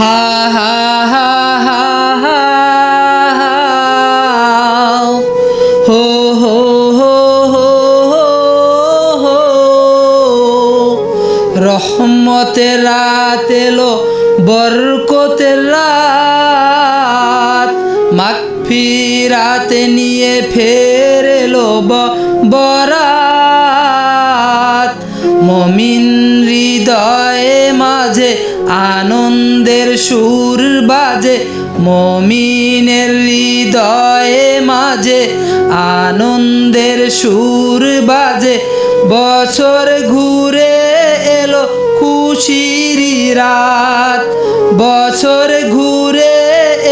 হা হা হা হা হা হা হো হো হো রহমতের রাত এলো বরকতের রাত। মাগফিরাতে নিয়ে ফের বরাত মমিন হৃদয়ে মাঝে আনন্দের সুর বাজে, মমিনের হৃদয়ে মাঝে। আনন্দের সুর বাজে, বছর ঘুরে এলো খুশির রাত। বছর ঘুরে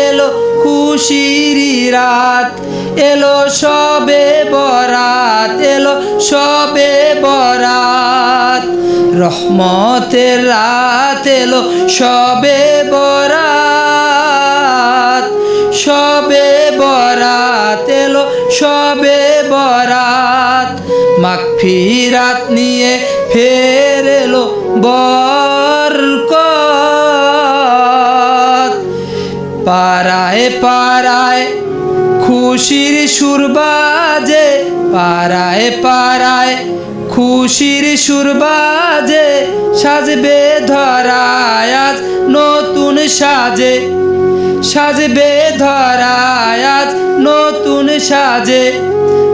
এলো খুশির রাত। এলো সবে বরাত, এলো সবে বরাত। রহমতের রাত এলো, সবে বরাত সবে বরাত এলো, সবে বরাত। মাগফিরাত নিয়ে ফের এলো বরকত। পাড়ায় পাড়ায় খুশির সুর বাজে, পাড়ায় পাড়ায় খুশির সুরবাজে সাজবে ধরায় আজ, নতুন সাজে। সাজবে ধরায়াজ নতুন সাজে।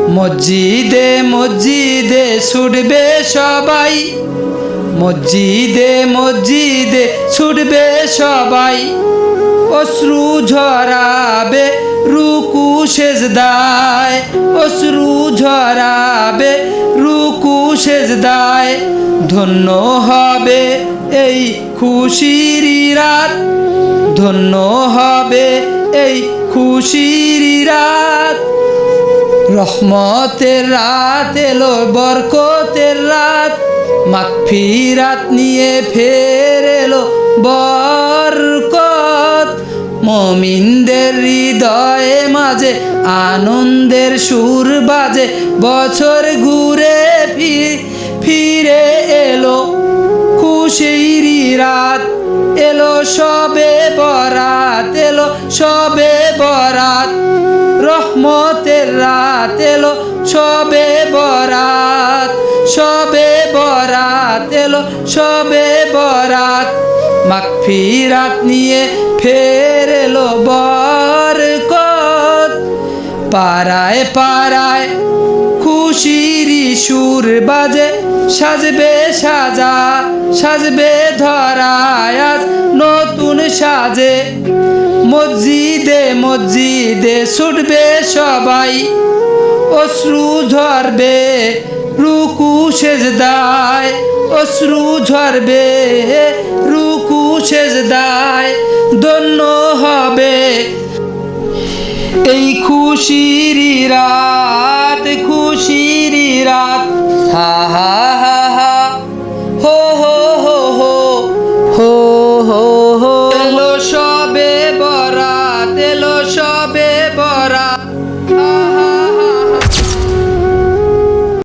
মসজিদে মসজিদে ছুটবে সবাই। মসজিদে মসজিদে ছুটবে সবাই। অশ্রু ঝরাবে রুকু সেজদায়। অশ্রু ঝরাবে সেজদায় ধন্য হবে এই খুশির রাত ধন্য হবে এই খুশির রাত রহমতের রাত এলো, বরকতের রাত। মাগফিরাত নিয়ে ফের এলো বরকত। মমিনদের হৃদয়ে মাঝে, আনন্দের সুর বাজে, বছর ঘুরে এলো সবে বরাত, এলো সবে বরাত, রহমতের রাত, এলো সবে বরাত সবে বরাত, এলো সবে বরাত। মাগফিরাত নিয়ে ফের এলো বরকত পাড়ায় পাড়ায় খুশির সুর বাজে, সাজবে সাজা, সাজবে ধরায় নতুন সাজে। মসজিদে মসজিদে ছুটবে সবাই, অশ্রু ঝরবে রুকু সেজদায়, অশ্রু ঝরবে রুকু সেজদায়, ধন্য হবে খুশির রাত খুশির রাত। হা হা হা